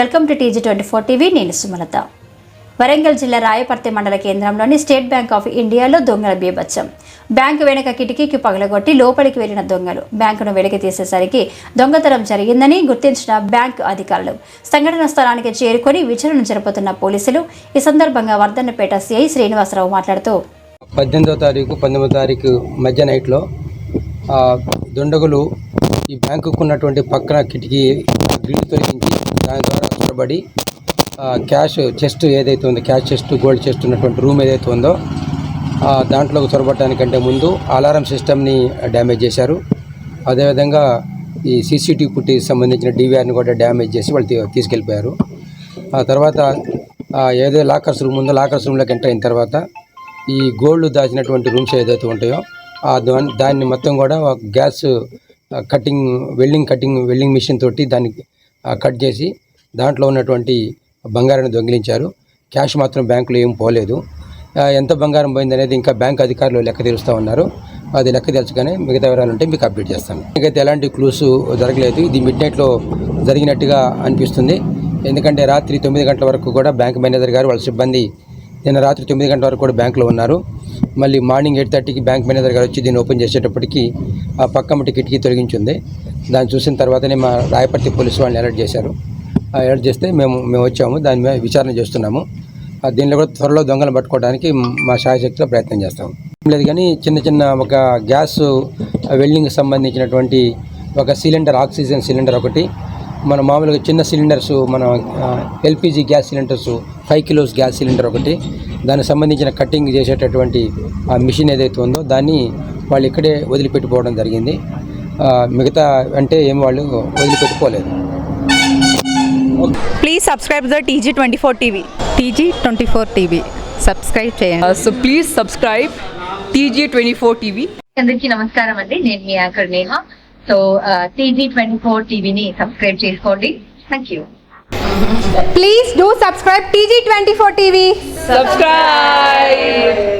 Welcome to TG twenty four TV నేను సుమలత. వరంగల్ జిల్లా రాయపర్తి మండల కేంద్రంలోని స్టేట్ బ్యాంక్ ఆఫ్ ఇండియాలో దొంగల బీభత్సం. బ్యాంకు వెనుక కిటికీకి పగలగొట్టి లోపలికి వెళ్ళిన దొంగలు. బ్యాంకును వెలికి తీసేసరికి దొంగతనం జరిగిందని గుర్తించిన బ్యాంకు అధికారులు. సంఘటన స్థలానికి చేరుకొని విచారణ జరుపుతున్న పోలీసులు ఈ సందర్భంగా వర్ధన్నపేట సిఐ శ్రీనివాసరావు మాట్లాడుతూ పద్దెనిమిదో తారీఖు పంతొమ్మిదో తారీఖు మధ్య నైట్లో ఆ, దుండగులు ఈ బ్యాంకుకు ఉన్నటువంటి పక్కన కిటికీ గ్రిల్ తొలగించి దాని ద్వారా చొరబడి క్యాష్ చెస్ట్ ఏదైతే ఉందో క్యాష్ చెస్ట్ గోల్డ్ చెస్ట్ ఉన్నటువంటి రూమ్ ఏదైతే ఉందో దాంట్లోకి చొరబడటానికంటే ముందు అలారం సిస్టమ్ని డ్యామేజ్ చేశారు. అదేవిధంగా ఈ సీసీటీవీ ఫుటేజ్ సంబంధించిన డీవీఆర్ని కూడా డ్యామేజ్ చేసి వాళ్ళు తీసుకెళ్ళిపోయారు. ఆ తర్వాత ఏదో లాకర్స్ రూమ్ ఉందో లాకర్స్ రూమ్లోకి ఎంటర్ అయిన తర్వాత ఈ గోల్డ్ దాచినటువంటి రూమ్స్ ఏదైతే ఉంటాయో ఆ దాన్ని దాన్ని మొత్తం కూడా ఒక gas cutting welding cutting welding machine తోటి దాన్ని కట్ చేసి దాంట్లో ఉన్నటువంటి బంగారాన్ని దొంగిలించారు. క్యాష్ మాత్రం బ్యాంకులో ఏం పోలేదు. ఎంత బంగారం పోయింది అనేది ఇంకా బ్యాంక్ అధికారులు లెక్క తీరుస్తూ ఉన్నారు. అది లెక్క తెలుసుకొని మిగతా వివరాలు ఉంటే మీకు అప్డేట్ చేస్తాను. ఇంకైతే ఎలాంటి క్లూస్ జరగలేదు ఇది మిడ్ నైట్లో జరిగినట్టుగా అనిపిస్తుంది. ఎందుకంటే రాత్రి తొమ్మిది గంటల వరకు కూడా బ్యాంక్ మేనేజర్ గారు వాళ్ళ సిబ్బంది నిన్న రాత్రి తొమ్మిది గంటల వరకు కూడా బ్యాంకులో ఉన్నారు. మళ్ళీ మార్నింగ్ ఎయిట్ థర్టీకి బ్యాంక్ మేనేజర్ గారు వచ్చి దీన్ని ఓపెన్ చేసేటప్పటికి ఆ పక్క మట్టి కిటికీ తొలగించింది. దాన్ని చూసిన తర్వాతనే మా రాయపర్తి పోలీసు వాళ్ళని అలర్ట్ చేశారు. ఆ చేస్తే మేము మేము వచ్చాము దాని మీద విచారణ చేస్తున్నాము. దీనిలో కూడా త్వరలో దొంగలు పట్టుకోవడానికి మా శాయశక్తిలో ప్రయత్నం చేస్తాము. లేదు కానీ చిన్న చిన్న ఒక గ్యాస్ వెల్డింగ్ సంబంధించినటువంటి ఒక సిలిండర్ ఆక్సిజన్ సిలిండర్ ఒకటి మన మామూలుగా చిన్న సిలిండర్స్ మన LPG gas cylinders five kilos gas cylinder ఒకటి దానికి సంబంధించిన కటింగ్ చేసేటటువంటి ఆ మిషన్ ఏదైతే ఉందో దాన్ని వాళ్ళు ఇక్కడే వదిలిపెట్టిపోవడం జరిగింది. మిగతా అంటే ఏం వాళ్ళు వదిలిపెట్టుకోలేదు. Please subscribe the TG twenty four TV TG twenty four TV subscribe చేయండి. Uh, so please subscribe TJ24 TV. అందరికీ నమస్కారం అండి. నేను మీ anchor Neha. So TG twenty four టీవీని సబ్స్క్రైబ్ చేసుకోండి. Thank you Please do subscribe TG24 TV. Subscribe!